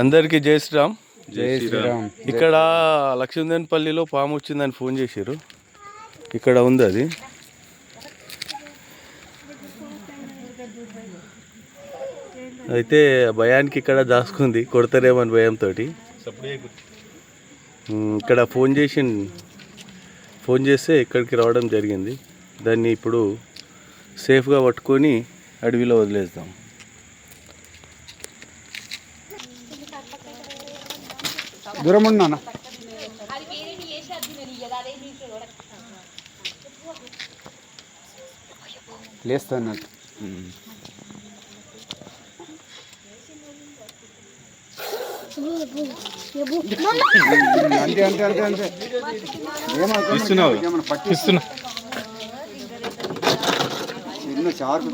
అందరికీ జై శ్రీరామ్. జై శ్రీరామ్. ఇక్కడ లక్ష్మీదేవపల్లిలో పాము వచ్చిందని ఫోన్ చేశారు. ఇక్కడ ఉంది అది. అయితే భయానికి ఇక్కడ దాచుకుంది కొడతారేమని భయంతో ఇక్కడ ఫోన్ చేసి ఫోన్ చేస్తే ఇక్కడికి రావడం జరిగింది. దాన్ని ఇప్పుడు సేఫ్గా పట్టుకొని అడవిలో వదిలేద్దాం. దూరం ఉండు నాన్న. లేస్తా అన్నట్టు. అంతే అంతే అంతే అంతే. ఇస్తున్నావు. ఇస్తున్నా. చిన్న షార్ప్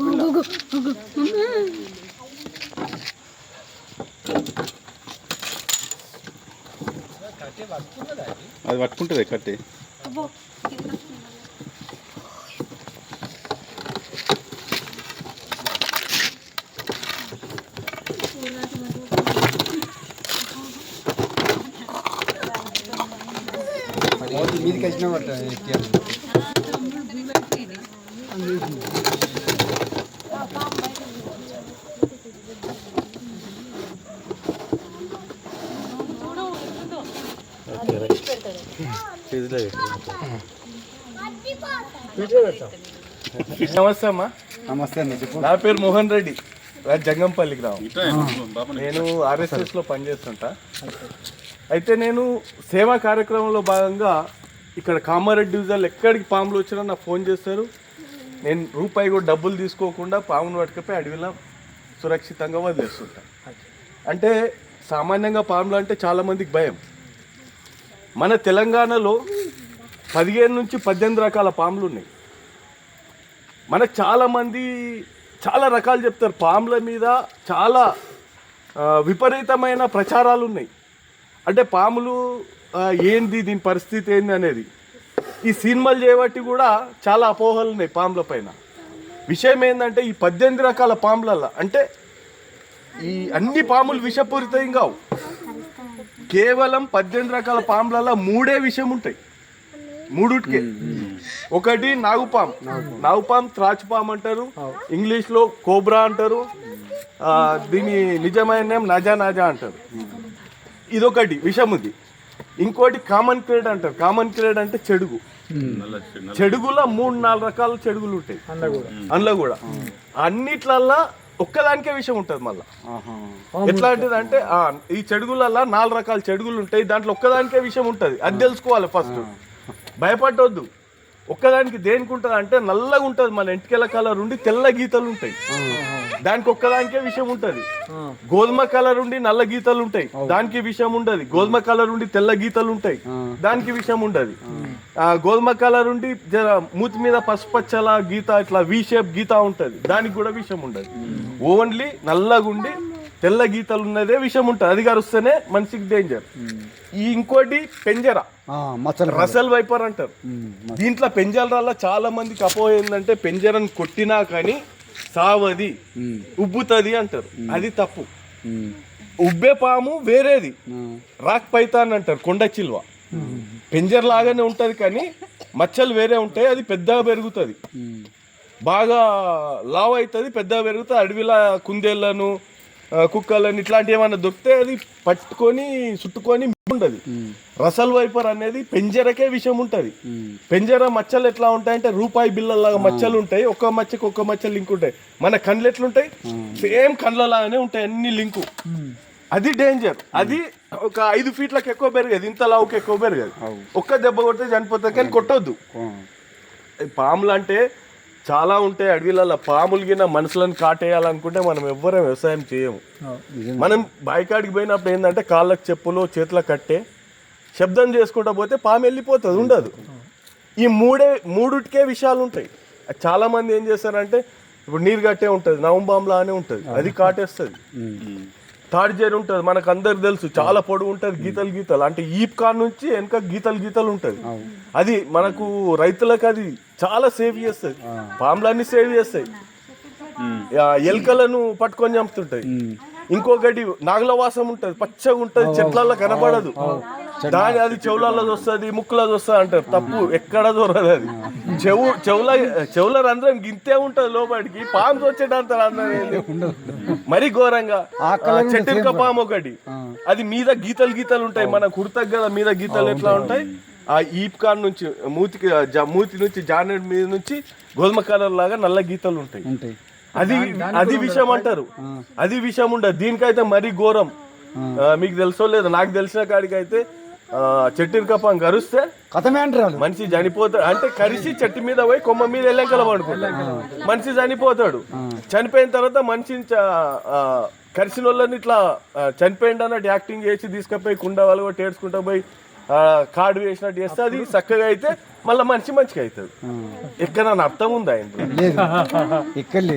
అది పట్టుకుంటుంది కట్టి మీదికి వచ్చిన పట్ట నమస్తే అమ్మా నమస్తే నా పేరు మోహన్ రెడ్డి. రాజ్ జంగంపల్లి గ్రామం నేను ఆర్ఎస్ఎస్లో పనిచేస్తుంటా. అయితే నేను సేవా కార్యక్రమంలో భాగంగా ఇక్కడ కామారెడ్డి డివిజన్లో ఎక్కడికి పాములు వచ్చినా నాకు ఫోన్ చేస్తారు. నేను రూపాయి కూడా డబ్బులు తీసుకోకుండా పామును పట్టుకపోయి అడవిలో సురక్షితంగా వదిలేస్తుంటా. అంటే సామాన్యంగా పాములు అంటే చాలా మందికి భయం. మన తెలంగాణలో పదిహేను నుంచి పద్దెనిమిది రకాల పాములు ఉన్నాయి. మనకు చాలామంది చాలా రకాలు చెప్తారు. పాముల మీద చాలా విపరీతమైన ప్రచారాలు ఉన్నాయి. అంటే పాములు ఏంది దీని పరిస్థితి ఏంది అనేది. ఈ సినిమాలు చేయబట్టి కూడా చాలా అపోహలు ఉన్నాయి పాముల పైన. విషయం ఏంటంటే ఈ పద్దెనిమిది రకాల పాములల్లో అంటే ఈ అన్ని పాములు విషపూరితం కావు. కేవలం పద్దెనిమిది రకాల పాములలో మూడే విషయం ఉంటాయి మూడుటికే ఒకటి నాగుపాం నాగుపాం త్రాచుపాం అంటారు. ఇంగ్లీష్లో కోబ్రా అంటారు. దీని నిజమైన నేమ్ నజా నజా అంటారు. ఇదొకటి విషం ఉంది ఇంకోటి కామన్ క్రేడ్ అంటారు. కామన్ క్రేడ్ అంటే చెడుగు. చెడుగులో మూడు నాలుగు రకాల చెడుగులు ఉంటాయి అందులో కూడా. అన్నిట్లల్లా ఒక్కదానికే విషయం ఉంటుంది మళ్ళీ. ఎట్లాంటిది అంటే ఈ చెడుగులల్లా నాలుగు రకాల చెడుగులు ఉంటాయి దాంట్లో ఒక్కదానికే విషయం ఉంటుంది. అది తెలుసుకోవాలి ఫస్ట్. భయపడొద్దు ఒక్కదానికి దేనికి ఉంటుంది అంటే నల్లగా ఉంటుంది మన ఎంటికెల కలర్ ఉండి తెల్ల గీతలు ఉంటాయి దానికి ఒక్కదానికే విషయం ఉంటది. గోధుమ కలర్ ఉండి నల్ల గీతలు ఉంటాయి. దానికి విషయం ఉండదు. గోధుమ కలర్ ఉండి తెల్ల గీతలు ఉంటాయి. దానికి విషయం ఉండదు. ఆ. గోధుమ కలర్ ఉండి మూతి మీద పసుపచ్చల గీత ఇట్లా వి షేప్ గీత ఉంటది. దానికి కూడా విషయం ఉండదు. ఓన్లీ నల్లగుండి తెల్ల గీతలు ఉన్నదే విషయం ఉంటుంది. అది గరుస్తేనే మనిషికి డేంజర్ ఈ ఇంకోటి పెంజర. రసల్ వైపర్ అంటారు. దీంట్లో పెంజరాల చాలా మందికి అపోహ ఏంటంటే పెంజరను కొట్టినా కానీ సావది ఉబ్బుతుంది అంటారు. అది తప్పు. ఉబ్బే పాము వేరేది. రాక్ పైతాన్ అంటారు కొండ చిల్వ. పెంజర్ లాగానే ఉంటది కానీ మచ్చలు వేరే ఉంటాయి అది పెద్దగా పెరుగుతుంది. బాగా లావ్ అవుతుంది పెద్దగా పెరుగుతుంది. అడవిలో కుందేళ్ళను కుక్కలను ఇట్లాంటివి ఏమైనా దొరికితే అది పట్టుకొని చుట్టుకొని ఉండదు రసల్ వైపర్ అనేది పెంజరకే విషయం ఉంటుంది. పెంజర మచ్చలు ఎట్లా ఉంటాయంటే రూపాయి బిల్లలాగా మచ్చలు ఉంటాయి. ఒక్క మచ్చకి ఒక్క మచ్చ లింక్ ఉంటాయి. మన కండ్లు ఎట్లుంటాయి? సేమ్ కండ్లలాగానే ఉంటాయి అన్ని లింకు. అది డేంజర్. అది ఒక ఐదు ఫీట్లకు ఎక్కువ పెరగదు. ఇంత లావుకి ఎక్కువ పెరగదు. ఒక్క దెబ్బ కొడితే చనిపోతుంది కానీ కొట్టొద్దు. పాములు అంటే చాలా ఉంటాయి అడవిలలో పాములు గిన మనుషులను కాటేయాలనుకుంటే మనం ఎవ్వరం వ్యవసాయం చేయము. మనం బాయికాడికి పోయినప్పుడు ఏంటంటే కాళ్ళకు చెప్పులు చేతులకు కట్టే శబ్దం చేసుకుంటా పోతే పాము వెళ్ళిపోతుంది ఉండదు. ఈ మూడే మూడుటికే విషయాలు ఉంటాయి. చాలా మంది ఏం చేస్తారంటే ఇప్పుడు నీరు కట్టే ఉంటుంది నవంబాంలా అనే ఉంటుంది. అది కాటేస్తుంది. థర్డ్ జైర్ ఉంటుంది మనకు అందరికి తెలుసు. చాలా పొడుగు ఉంటుంది గీతలు గీతలు. అంటే ఈప్ కాన్ నుంచి వెనక గీతలు గీతలు ఉంటుంది. అది మనకు రైతులకు అది చాలా సేవ్ చేస్తుంది. పాములన్నీ సేవ్ చేస్తాయి. ఎలుకలను పట్టుకొని చంపుతుంటాయి. ఇంకొకటి నాగలవాసం ఉంటది పచ్చగా ఉంటది చెట్లలో కనపడదు దాని అది చెవులలో వస్తుంది ముక్కులలో వస్తుంది అంటారు. తప్పు ఎక్కడ దొరకదు అది. చెవు చెవుల చెవుల రంధ్రం గింతే ఉంటది లోపలికి. పాము వచ్చేటంత రంధ్రం మరి ఘోరంగా. చెట్టుక పాము ఒకటి. అది మీద గీతలు గీతలు ఉంటాయి. మన కుర్తకు కదా మీద గీతలు ఎట్లా ఉంటాయి? ఆ ఈప్ కాన్ నుంచి మూతికి మూతి నుంచి జానెడ్ మీద నుంచి గోధుమ కలర్ లాగా నల్ల గీతలు ఉంటాయి. అది అది విషయం అంటారు. అది విషయం ఉండదు. దీనికైతే మరీ ఘోరం. మీకు తెలుసో లేదో నాకు తెలిసిన కాడికైతే ఆ, చెట్టు కప్పం కరిస్తే కథమే అంటారు మనిషి చనిపోతాడు. అంటే కరిసి చెట్టు మీద పోయి కొమ్మ మీద ఎల్లెంకల పడుకుంటాడు. మనిషి చనిపోతాడు. చనిపోయిన తర్వాత మనిషిని కరిసిన వాళ్ళని ఇట్లా ఆ, చనిపోయింది అన్నట్టు యాక్టింగ్ చేసి తీసుకుపోయి కుండ వాళ్ళు కొట్టి ఏడ్చుకుంటా పోయి కార్డు వేసినట్టు చేస్తే అది చక్కగా అయితే మళ్ళీ మనిషి మంచిగా అవుతుంది. ఎక్కడ అర్థం ఉందా ఇంట్లో లేదు.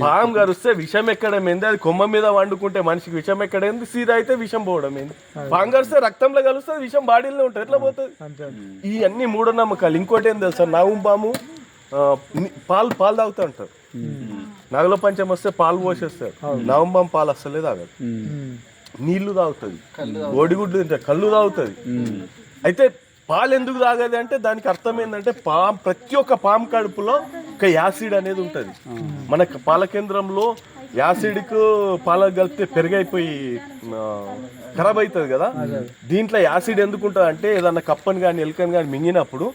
పాము గరిస్తే విషం ఎక్కడం ఏంది? అది కొమ్మ మీద వండుకుంటే మనిషికి విషం ఎక్కడైంది సీదా అయితే విషం పోవడం ఏంది? పాము గరిస్తే రక్తంలో కలుస్తుంది విషం బాడీలో ఉంటుంది. ఎట్లా పోతుంది? ఈ అన్ని మూఢనమ్మకాలు. ఇంకోటి ఏం తెలుసా? నాగు పాము పాలు పాలు తాగుతూ ఉంటారు నాగుల పంచం వస్తే పాలు పోసేస్తారు. నవంబం పాలు అస్సలే తాగదు. నీళ్ళు తాగుతుంది. ఓడిగుడ్లు తింటే కళ్ళు తాగుతుంది. అయితే పాలు ఎందుకు తాగదు అంటే దానికి అర్థం ఏంటంటే పామ్ ప్రతి ఒక్క పాము కడుపులో ఒక యాసిడ్ అనేది ఉంటుంది. మన పాల కేంద్రంలో యాసిడ్కు పాలకు కలిపితే పెరుగైపోయి ఖరాబ్ అవుతుంది కదా. దీంట్లో యాసిడ్ ఎందుకు ఉంటుంది అంటే ఏదన్నా కప్పని కానీ ఎలుకని కానీ మింగినప్పుడు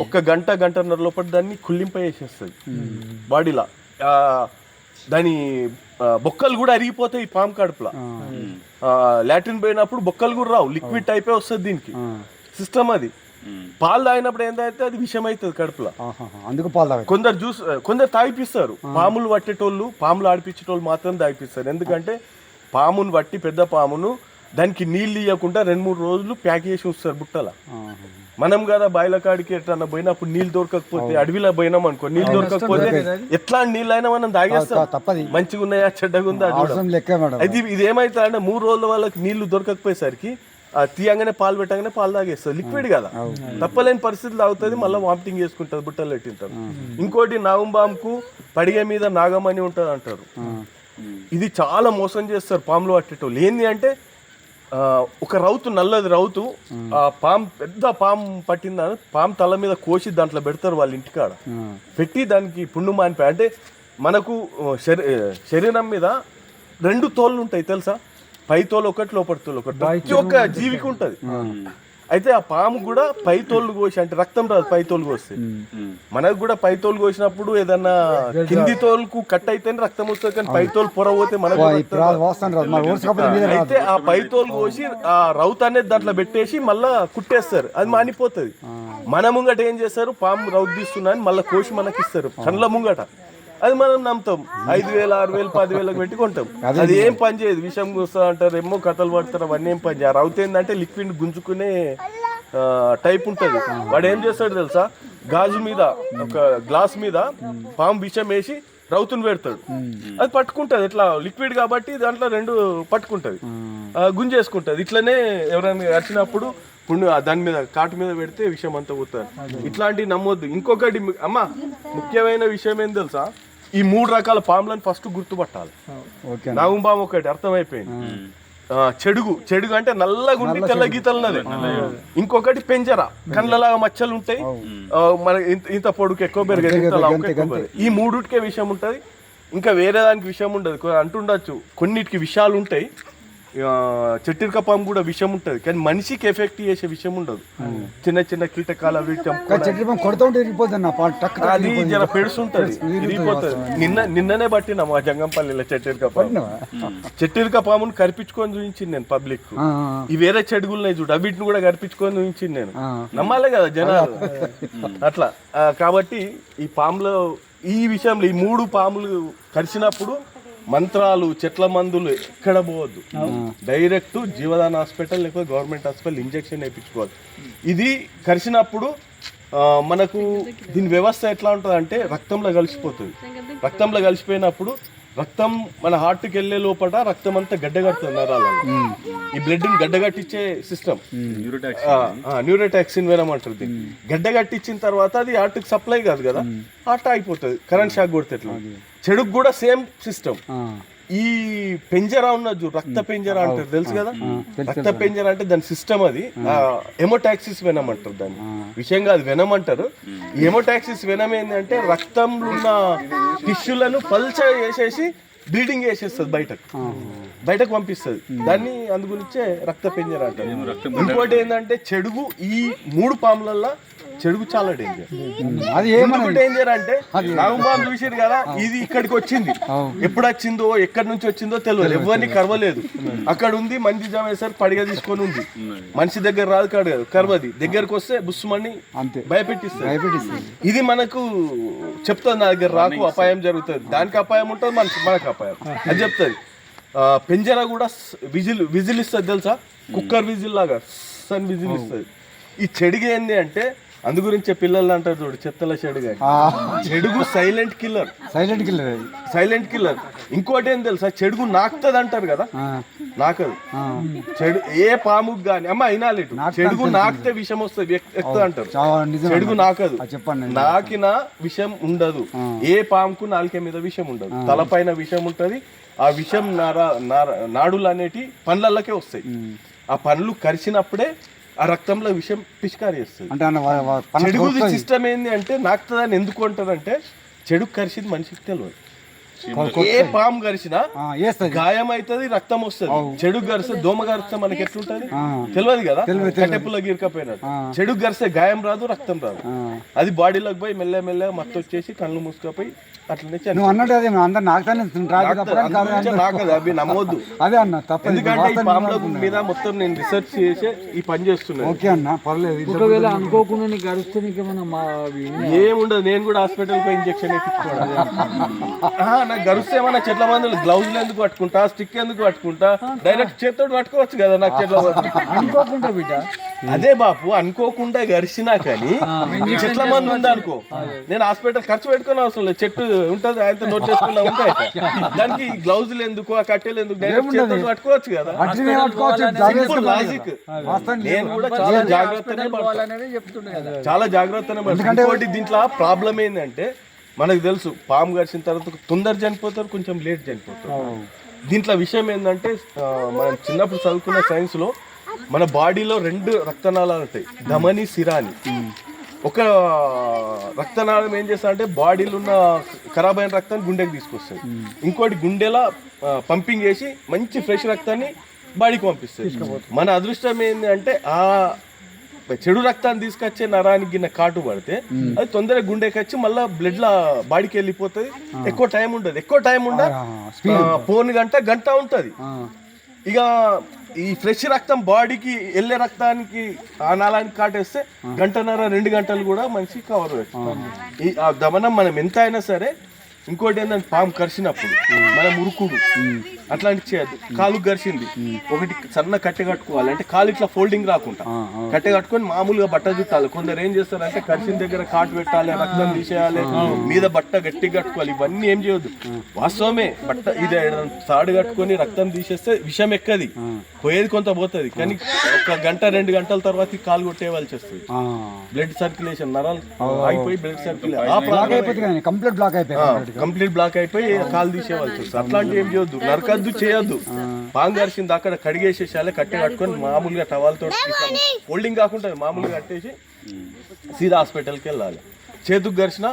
ఒక్క గంట గంటన్నర లోపల దాన్ని కుళ్ళింపజేసేస్తుంది బాడీలో. దాని బొక్కలు కూడా అరిగిపోతాయి ఈ పాము కడుపులో. ఆ, లాట్రిన్ పోయినప్పుడు బొక్కలు కూడా రావు. లిక్విడ్ టైపే వస్తుంది దీనికి. సిస్టమ్ అది. పాలు తాగినప్పుడు ఏంటంటే అది విషం అవుతుంది కడుపులో. అందుకు పాలు తాగదు కొందరు జ్యూస్ కొందరు తాగిపిస్తారు. పాములు పట్టేటోళ్ళు పాములు ఆడిపించేటోళ్ళు మాత్రం తాగిపిస్తారు. ఎందుకంటే పామును పట్టి పెద్ద పామును దానికి నీళ్ళు ఇవ్వకుండా రెండు మూడు రోజులు ప్యాక్ చేసి ఉంచుతారు బుట్టల. మనం కదా బాయిల కాడికి ఎట్లా పోయినప్పుడు నీళ్ళు దొరకకపోతే అడవిలో పోయినాం అనుకో నీళ్ళు దొరకకపోతే ఎట్లా నీళ్ళైనా మనం తాగేస్తాం. తప్పది. మంచిగా ఉన్నాయా చెడ్డగా ఉందా అయితే ఇది ఏమైతే అంటే మూడు రోజుల వాళ్ళకి నీళ్ళు దొరకకపోయేసరికి తీయంగానే పాలు పెట్టగానే పాలు తాగేస్తుంది లిక్విడ్ కదా. తప్పలేని పరిస్థితులు తాగుతుంది మళ్ళీ వామిటింగ్ చేసుకుంటుంది బుట్టలు పెట్టింటారు. ఇంకోటి నాగంబాంకు పడిగ మీద నాగమణి ఉంటుంది అంటారు. ఇది చాలా మోసం చేస్తారు పాములు పట్టేటోళ్ళు. ఏంది అంటే ఒక రౌతు నల్లది రౌతు ఆ పాము పెద్ద పాము పట్టిందని పాము తల మీద కోసి దాంట్లో పెడతారు వాళ్ళ ఇంటికాడ. పెట్టి దానికి పుండు మానిపోయి అంటే మనకు శరీరం మీద రెండు తోళ్ళు ఉంటాయి తెలుసా? పై తోలు ఒకటి లోపటి తోలు ఒకటి ప్రతి ఒక్క జీవికి ఉంటది అయితే ఆ పాము కూడా పై తోలు కోసి అంటే రక్తం రాదు పై తోలు కోస్తే మనకు కూడా పై తోలు కోసినప్పుడు ఏదన్నా కింది తోలుకు కట్ అయితేనే రక్తం వస్తుంది కానీ పై తోలు పొర పోతే మనకు అయితే ఆ పై తోలు కోసి ఆ రౌత్ అనేది దాంట్లో పెట్టేసి మళ్ళా కుట్టేస్తారు. అది మానిపోతుంది. మన ముంగట ఏం చేస్తారు? పాము రౌత్ తీస్తున్నా అని మళ్ళీ కోసి మనకి ఇస్తారు కండ్ల ముంగట. అది మనం నమ్ముతాం. ఐదు వేలు ఆరు వేలు పది వేలకు పెట్టి కొంటాం. అది ఏం పని చేయదు. విషం కూస్తా అంటారు ఏమో కథలు పడతారు అవన్నీ ఏం పని చేయరు. రౌత్ ఏంటంటే లిక్విడ్ గుంజుకునే టైప్ ఉంటది. వాడు ఏం చేస్తాడు తెలుసా? గాజు మీద ఒక గ్లాస్ మీద పాము విషం వేసి రౌతును పెడతాడు. అది పట్టుకుంటది. ఇట్లా లిక్విడ్ కాబట్టి దాంట్లో రెండు పట్టుకుంటది. గుంజేసుకుంటది. ఇట్లనే ఎవరైనా వచ్చినప్పుడు పుండు ఆ దాని మీద కాటు మీద పెడితే విషయం అంతా పోతుంది. ఇట్లాంటివి నమ్మొద్దు. ఇంకొకటి అమ్మా ముఖ్యమైన విషయం ఏం తెలుసా? ఈ మూడు రకాల పాములను ఫస్ట్ గుర్తుపట్టాలి. ఓకే నాగుంబాము ఒకటి అర్థమైపోయింది. చెడుగు. చెడుగు అంటే నల్లగుండి తెల్ల గీతలు ఉన్నది ఇంకొకటి పెంజర. కండ్లలాగా మచ్చలు ఉంటాయి. మన ఇంత పొడుకు ఎక్కువ పెరగదు. ఈ మూడుటికే విషయం ఉంటది. ఇంకా వేరే దానికి విషయం ఉండదు. అంటుండొచ్చు. కొన్నిటికి విషయాలు ఉంటాయి. చెట్టిరిక పాము కూడా విషయం ఉంటది. కానీ మనిషికి ఎఫెక్ట్ చేసే విషయం ఉండదు. చిన్న చిన్న కీటకాలు. చెట్టు అది జర ఇరిగిపోతుంది నిన్న నిన్ననే పట్టిన మా జంగంపల్లిలో చెట్టిరిక పాము చెట్టిరిక పామును కరిపించుకొని చూపించింది నేను పబ్లిక్ ఈ వేరే చెడుగులున్నాయి చూడు వీటిని కూడా కరిపించుకొని చూపించింది నేను. నమ్మాలే కదా జనాలు. అట్లా. కాబట్టి ఈ పాములో ఈ విషయంలో ఈ మూడు పాములు కరిచినప్పుడు మంత్రాలు చెట్ల మందులు ఎక్కడ పోవద్దు. డైరెక్ట్ జీవదాన హాస్పిటల్ లేకపోతే గవర్నమెంట్ హాస్పిటల్ ఇంజెక్షన్ వేయించుకోవాలి. ఇది కరిచినప్పుడు ఆ, మనకు దీని వ్యవస్థ ఎట్లా ఉంటుంది అంటే రక్తంలో కలిసిపోతుంది. రక్తంలో కలిసిపోయినప్పుడు రక్తం మన హార్ట్కి వెళ్ళే లోపల రక్తం అంతా గడ్డగడుతుంది నరాలలో. ఈ బ్లడ్ గడ్డగట్టించే సిస్టమ్. న్యూరోటాక్సిన్. వేరం అంటారు దీన్ని. గడ్డగట్టించిన తర్వాత అది హార్ట్కి సప్లై కాదు కదా. హార్ట్ అయిపోతుంది కరెంట్ షాక్ కొడితే ఎట్లా చెడుకు కూడా సేమ్ సిస్టమ్. ఈ పెంజరా ఉన్నది రక్త పెంజరా అంటారు తెలుసు కదా? రక్త పెంజరా అంటే దాని సిస్టమ్ అది. ఎమోటాక్సిస్ వెనం అంటారు దాన్ని. విషయం కాదు వెనం అంటారు. ఎమోటాక్సిస్ వెనం ఏంటంటే రక్తంలో ఉన్న టిష్యూలను పల్చ చేసేసి బ్లీడింగ్ చేసేస్తుంది బయటకు. బయటకు పంపిస్తుంది. దాన్ని అందుగురించే రక్త పెంజర అంటారు ఇంకోటి ఏంటంటే చెడుగు ఈ మూడు పాములల్లో చెడుగు చాలా డేంజర్ అది ఏమన్నా డేంజర్ అంటే నాగంబాబు చూసారు కదా ఇది ఇక్కడికి వచ్చింది. ఎప్పుడు వచ్చిందో ఎక్కడి నుంచి వచ్చిందో తెలియదు. ఎవరిని కరవలేదు. అక్కడ ఉంది మంచి జమేసరి పడిగ తీసుకొని ఉంది. మనిషి దగ్గర రాదు కాదు కరవది. దగ్గరకు వస్తే బుస్సుమని అంతే. భయపెట్టిస్తుంది. భయపెట్టిస్తుంది. ఇది మనకు చెప్తుంది నా దగ్గర రాకు అపాయం జరుగుతుంది. దానికి అపాయం ఉంటుంది మనకి మనకు అపాయం అది చెప్తుంది. పెంజర కూడా విజిల్ విజిల్ ఇస్తుంది తెలుసా? కుక్కర్ విజిల్ లాగా సన్ విజిల్ ఇస్తుంది. ఈ చెడుగు ఏంది అంటే అందు గురించే పిల్లలు అంటారు చూడు చెత్తల చెడుగు. అని. చెడుగు silent killer silent killer silent killer ఇంకోటి ఏం తెలుసా? చెడుగు నాకుతుంది అంటారు కదా? నాకదు. చెడు ఏ పాముకు అమ్మ అయినాలి ఇటు. చెడుగు నాకితే విషం వస్తుంది అంటారు. చెడుగు నాకదు. చెప్పండి నాకిన విషం ఉండదు. ఏ పాముకు నాలుక మీద విషం ఉండదు. తలపైన విషం ఉంటది. ఆ విషం నార నార- నాడులు అనేటి పండ్లకే వస్తాయి. ఆ పండ్లు కరిచినప్పుడే ఆ రక్తంలో విషం పిచికారి చేస్తుంది అంటే చెడుగుది. సిస్టమ్ ఏంది అంటే నాకుతుందని ఎందుకు అంటారంటే చెడు కరిచింది మనిషికి తెలియదు ఏ పాము వేస్తుంది గాయం అవుతుంది రక్తం వస్తుంది. చెడు గరిస్తే దోమ గరిస్తే మనకి ఎట్లుంటది. తెలియదు కదా? తెలియదు, కట్టెప్పులో గీరకపోయినట్టు. ఆ. చెడు గరిస్తే గాయం రాదు రక్తం రాదు. అది బాడీలోకి పోయి మెల్ల మెల్ల మత్తు వచ్చేసి కళ్ళు మూసుకపోయి అట్లనే నాకు అవి నమ్మొద్దు. అదే అన్న తప్పదు. ఎందుకంటే ఈ పాముల మీద మొత్తం నేను రీసెర్చ్ చేసి ఈ పని చేస్తున్నాను. ఓకే అన్న పర్లేదు ఇది ఒకవేళ అనుకోకుండా నీకు గడిస్తే నీకేమన్నా మా ఏముండదు నేను కూడా హాస్పిటల్ పోయి ఇంజక్షన్ నాకు గరుస్తే ఏమన్నా చెట్ల మందులు గ్లౌజులు ఎందుకు పట్టుకుంటా స్టిక్ ఎందుకు పట్టుకుంటా? డైరెక్ట్ చేతితో పట్టుకోవచ్చు కదా నాకు చెట్ల అనుకోకుండా బిడ్డ. అదే బాపు అనుకోకుండా గరిచినా కానీ చెట్ల మంది ఉంది అనుకో. నేను హాస్పిటల్ ఖర్చు పెట్టుకుని అవసరం లేదు. చెట్టు ఉంటది ఆయనతో నోట్ చేసుకున్నా ఉంటాయి. దానికి గ్లౌజులు ఎందుకు ఆ కట్టెలు ఎందుకు? డైరెక్ట్ చేతితో పట్టుకోవచ్చు కదా. లాజిక్ నేను కూడా చాలా జాగ్రత్తనే చాలా జాగ్రత్తనే ఇంకోటి దీంట్లో ప్రాబ్లం ఏంటంటే మనకు తెలుసు పాము గడిచిన తర్వాత తొందర చనిపోతారు కొంచెం లేట్ చనిపోతారు. దీంట్లో విషయం ఏంటంటే మనం చిన్నప్పుడు చదువుకున్న సైన్స్లో మన బాడీలో రెండు రక్తనాళాలు ఉంటాయి ధమని సిరాని. ఒక రక్తనాళం ఏం చేస్తా అంటే బాడీలో ఉన్న ఖరాబ్ అయిన రక్తాన్ని గుండెకి తీసుకొస్తుంది. ఇంకోటి గుండెలా పంపింగ్ చేసి మంచి ఫ్రెష్ రక్తాన్ని బాడీకి పంపిస్తుంది. మన అదృష్టం ఏంటి అంటే ఆ చెడు రక్తాన్ని తీసుకొచ్చే నరానికి గిన్న కాటు పడితే అది తొందరగా గుండెకి వచ్చి మళ్ళీ బ్లడ్ లా బాడీకి వెళ్ళిపోతుంది. ఎక్కువ టైం ఉండదు. ఎక్కువ టైం ఉండ పోని గంట గంట ఉంటది. ఇక ఈ ఫ్రెష్ రక్తం బాడీకి వెళ్ళే రక్తానికి ఆ నాళానికి కాటేస్తే గంటన్నర రెండు గంటలు కూడా మనిషి కవర్ ఈ ఆ దమనం మనం ఎంత అయినా సరే ఇంకోటి ఏంటంటే పాము కరిచినప్పుడు మనం ఉరుకుడు అట్లాంటివి చేయద్దు. కాలు గరిచింది ఒకటి సన్న కట్టె కట్టుకోవాలి అంటే కాలు ఇట్లా ఫోల్డింగ్ రాకుండా. కట్టె కట్టుకొని మామూలుగా బట్ట చుట్టాలి. కొందరు ఏం చేస్తారంటే కరిచిన దగ్గర కాటు పెట్టాలి రక్తం తీసేయాలి మీద బట్ట గట్టి కట్టుకోవాలి. ఇవన్నీ ఏం చేయొద్దు. వాస్తవమే బట్ట ఇది తాడు కట్టుకొని రక్తం తీసేస్తే విషం ఎక్కది? పోయేది కొంత పోతుంది. కానీ ఒక గంట రెండు గంటల తర్వాత కాలు కొట్టేయవలసి వస్తుంది. బ్లడ్ సర్క్యులేషన్ నరాలు ఆగిపోయి బ్లడ్ సర్క్యులేషన్ కంప్లీట్ బ్లాక్ అయిపోయింది కంప్లీట్ బ్లాక్ అయిపోయి కాలు వస్తుంది అట్లాంటివి ఏం చేయొద్దు. నరకద్దు చేయొద్దు. పాము గరిచింది అక్కడ కడిగేసేసాలి కట్టె కట్టుకొని మామూలుగా టవాల్తో హోల్డింగ్ కాకుండా మామూలుగా కట్టేసి సీదా హాస్పిటల్కి వెళ్ళాలి. చేతుకు గరిచిన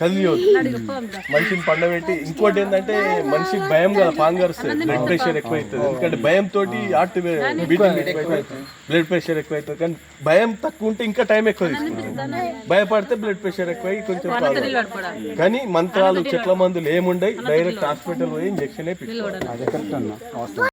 కదిలియొద్దు మనిషిని పండబెట్టి ఇంకోటి ఏంటంటే మనిషికి భయం కదా పాము గరిస్తే బ్లడ్ ప్రెషర్ ఎక్కువ అవుతుంది ఎందుకంటే భయం తోటి హార్ట్ బీటింగ్ బ్లడ్ ప్రెషర్ ఎక్కువ అవుతుంది కానీ భయం తక్కువ ఉంటే ఇంకా టైం ఎక్కువ తీసుకుంటుంది భయపడితే బ్లడ్ ప్రెషర్ ఎక్కువ అయ్యి కొంచెం ప్రాబ్లం కానీ మంత్రాలు చెట్ల మందులు ఏముండయి డైరెక్ట్ హాస్పిటల్ పోయి ఇంజక్షన్